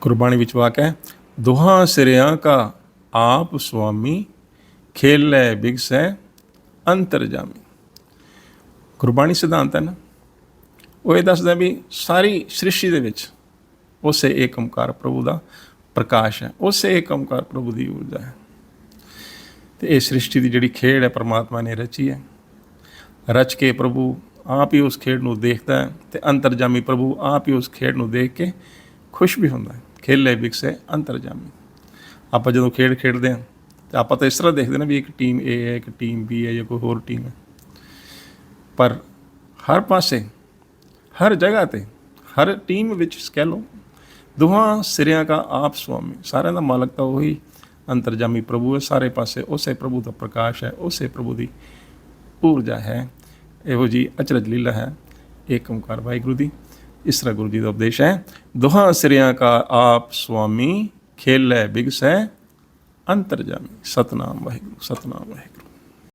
ਗੁਰਬਾਣੀ ਵਿੱਚ ਵਾਕ ਹੈ, ਦੁਹਾਂ ਸਿਰਿਆਂ ਕਾ ਆਪ ਸੁਆਮੀ, ਖੇਲੇ ਅੰਤਰ ਜਾਮੀ। ਗੁਰਬਾਣੀ ਸਿਧਾਂਤ ਹੈ ਨਾ। ਉਹ ਇਹ ਦੱਸਦਾ ਵੀ ਸਾਰੀ ਸ੍ਰਿਸ਼ਟੀ ਦੇ ਵਿੱਚ ਉਸੇ ਏਕ ਓੰਕਾਰ ਪ੍ਰਭੂ ਦਾ ਪ੍ਰਕਾਸ਼ ਹੈ, ਉਸੇ ਏਕ ਓੰਕਾਰ ਪ੍ਰਭੂ ਦੀ ਊਰਜਾ ਹੈ। ਤੇ ਇਹ ਸ੍ਰਿਸ਼ਟੀ ਦੀ ਜਿਹੜੀ ਖੇਡ ਹੈ, ਪਰਮਾਤਮਾ ਨੇ ਰਚੀ ਹੈ। ਰਚ ਕੇ ਪ੍ਰਭੂ ਆਪ ਹੀ ਉਸ ਖੇਡ ਨੂੰ ਦੇਖਦਾ ਹੈ ਤੇ ਅੰਤਰਜਾਮੀ ਪ੍ਰਭੂ ਆਪ ਹੀ ਉਸ ਖੇਡ ਨੂੰ ਦੇਖ ਕੇ ਖੁਸ਼ ਵੀ ਹੁੰਦਾ ਹੈ। ਖੇਲੇ ਵਿਕਸੇ ਅੰਤਰਜਾਮੀ। ਆਪਾਂ ਜਦੋਂ ਖੇਡ ਖੇਡਦੇ ਹਾਂ, ਤੇ ਆਪਾਂ ਤਾਂ ਇਸ ਤਰ੍ਹਾਂ ਦੇਖਦੇ ਨਾ ਵੀ ਇੱਕ ਟੀਮ A ਹੈ, ਇੱਕ ਟੀਮ B ਹੈ ਜਾਂ ਕੋਈ ਹੋਰ ਟੀਮ ਹੈ। ਪਰ ਹਰ ਪਾਸੇ, ਹਰ ਜਗ੍ਹਾ ਤੇ, ਹਰ ਟੀਮ ਵਿੱਚ ਕਹਿ ਲਓ ਦੋਹਾਂ ਸਿਰਿਆਂ ਦਾ ਆਪ ਸੁਆਮੀ। ਸਾਰਿਆਂ ਦਾ ਮਾਲਕ ਤਾਂ ਉਹੀ ਅੰਤਰਜਾਮੀ ਪ੍ਰਭੂ ਹੈ। ਸਾਰੇ ਪਾਸੇ ਉਸੇ ਪ੍ਰਭੂ ਦਾ ਪ੍ਰਕਾਸ਼ ਹੈ, ਉਸੇ ਪ੍ਰਭੂ ਦੀ ਊਰਜਾ ਹੈ। ਇਹੋ ਜੀ ਅਚਰਜ ਲੀਲਾ ਹੈ। ਏਕ ਓੰਕਾਰ ਵਾਹਿਗੁਰੂ ਦੀ। ਇਸ ਤਰ੍ਹਾਂ ਗੁਰੂ ਜੀ ਦਾ ਉਪਦੇਸ਼ ਹੈ, ਦੋਹਾਂ ਸਿਰਿਆਂ ਕਾ ਆਪ ਸੁਆਮੀ ਖੇਲੇ ਬਿਗਸੈ, ਅੰਤਰਜਾਮੀ। ਸਤਨਾਮ ਵਾਹਿਗੁਰੂ ਸਤਨਾਮ ਵਾਹਿਗੁਰੂ।